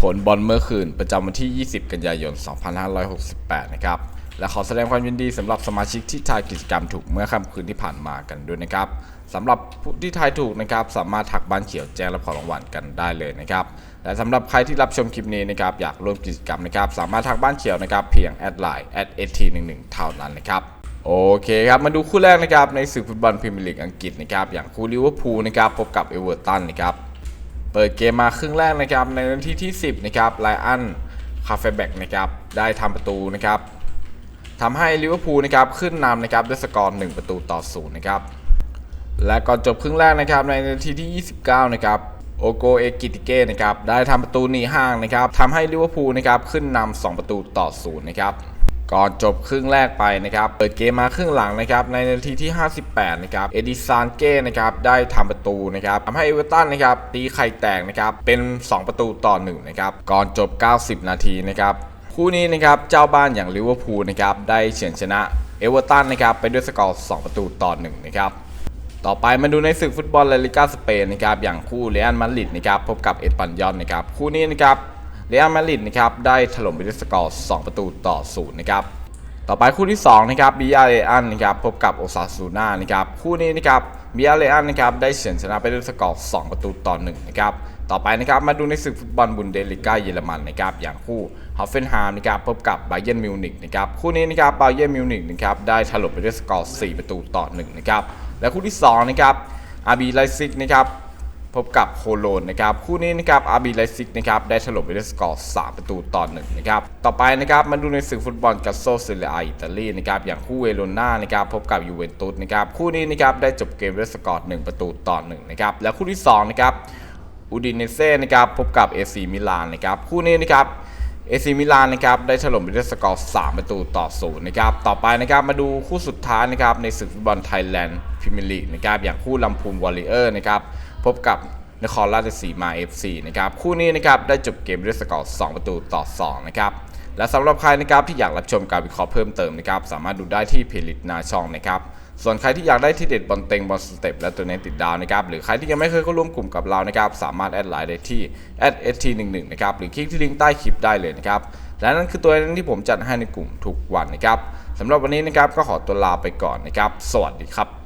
ผลบอลเมื่อคืนประจำวันที่ 20 กันยายน 2568 นะครับ และขอแสดงความยินดีสำหรับสมาชิกที่ทายกิจกรรมถูกเมื่อค่ำคืนที่ผ่านมากันด้วยนะครับสำหรับผู้ที่ทายถูกนะครับ สามารถทักบ้านเขียวแจ้งรับของรางวัลกันได้เลยนะครับและสำหรับใครที่รับชมคลิปนี้นะครับอยากร่วมกิจกรรมนะครับ สามารถทักบ้านเขียวนะครับ เพียงแอดไลน์ @at11 เท่านั้นนะครับโอเคครับ มาดูคู่แรกนะครับในศึกฟุตบอลพรีเมียร์ลีกอังกฤษนะครับอย่างคู่ลิเวอร์พูลนะครับพบกับเอเวอร์ตันนะครับ เปิดเกมมาครึ่งแรกนะครับในนาทีที่ 10นะครับไลอันคาเฟ่แบกนะครับได้ทำประตูนะครับทำให้ลิเวอร์พูลนะครับขึ้นนำนะครับด้วยสกอร์1ประตูต่อศูนย์นะครับและก่อนจบครึ่งแรกนะครับในนาทีที่ 29 นะครับโอโกเอกิติเก้นะครับได้ทำประตูหนีห่างนะครับทำให้ลิเวอร์พูลนะครับขึ้นนำ2ประตูต่อศูนย์นะครับ ก่อนจบครึ่งแรกไปนะครับ เปิดเกมมาครึ่งหลังนะครับ ในนาทีที่ 58 นะครับ เอดิซานเก้นะครับ ได้ทำประตูนะครับทำให้เอเวอร์ตันนะครับ ตีไข่แตกนะครับ เป็น 2 ประตูต่อ1นะครับ ก่อนจบ 90 นาทีนะครับ คู่นี้นะครับ เจ้าบ้านอย่างลิเวอร์พูลนะครับ ได้เฉือนชนะเอเวอร์ตันนะครับ ไปด้วยสกอร์ 2 ประตูต่อ1นะครับ ต่อไปมาดูในศึกฟุตบอลลาลิกาสเปนนะครับ อย่างคู่เรอัลมาดริดนะครับ พบกับเอสปันยอนนะครับ คู่นี้นะครับ เรอัลมาดริดนะครับได้ถล่มไปด้วยสกอร์ 2 ประตูต่อ 0 นะครับ ต่อไปคู่ที่2นะครับบิยาเรอันนะครับพบกับโอซาซูน่านะครับคู่นี้นะครับบิยาเรอันนะครับได้เฉือนชนะไปด้วยสกอร์2ประตูต่อ 1 นะครับต่อไปนะครับมาดูในศึกฟุตบอลบุนเดลิก้าเยอรมันนะครับอย่างคู่ฮอฟเฟนไฮม์นะครับพบกับไบเยนมิวนิกนะครับคู่นี้นะครับไบเยนมิวนิกนะครับได้ถล่มไปด้วยสกอร์ 4 ประตูต่อ 1 นะครับและคู่ที่2นะครับอาร์บีไลซิกนะครับ พบกับโคโลนนะครับคู่นี้นะครับอาร์บีไลซิกนะครับได้ถล่มไปด้วยสกอร์ 3 ประตูต่อ1นะครับต่อไปนะครับมาดูในศึกฟุตบอลกัสโซเซเรียอิตาลีนะครับอย่างคู่เวโรนานะครับพบกับยูเวนตุสนะครับคู่นี้นะครับได้จบเกมด้วยสกอร์ 1 ประตูต่อ1นะครับและคู่ที่2นะครับอูดิเนเซ่นะครับพบกับเอซีมิลานนะครับคู่นี้นะครับเอซีมิลานนะครับได้ถล่มไปด้วยสกอร์ 3 ประตูต่อศูนย์นะครับต่อไปนะครับมาดูคู่สุดท้ายนะครับในศึกฟุตบอลไทยแลนด์พรีเมียร์ลีกนะครับอย่างคู่ลำพูนวอลเลเยอร์นะครับ พบกับนครราชสีมา FC นะครับคู่นี้นะครับได้จบเกมด้วยสกอร์2ประตูต่อ2นะครับและสำหรับใครนะครับที่อยากรับชมการวิเคราะห์เพิ่มเติมนะครับสามารถดูได้ที่เพจลิสต์หนาช่องนะครับส่วนใครที่อยากได้ที่เด็ดบอลเต็งบอลสเต็ปและตัวเน้นติดดาวนะครับหรือใครที่ยังไม่เคยเข้าร่วมกลุ่มกับเรานะครับสามารถแอดไลน์ได้ที่ @st11 นะครับหรือคลิกที่ลิงก์ใต้คลิปได้เลยนะครับและนั่นคือตัวนั้นที่ผมจัดให้ในกลุ่มทุกวันนะครับสำหรับวันนี้นะครับก็ขอตัวลาไปก่อนนะครับ สวัสดีครับ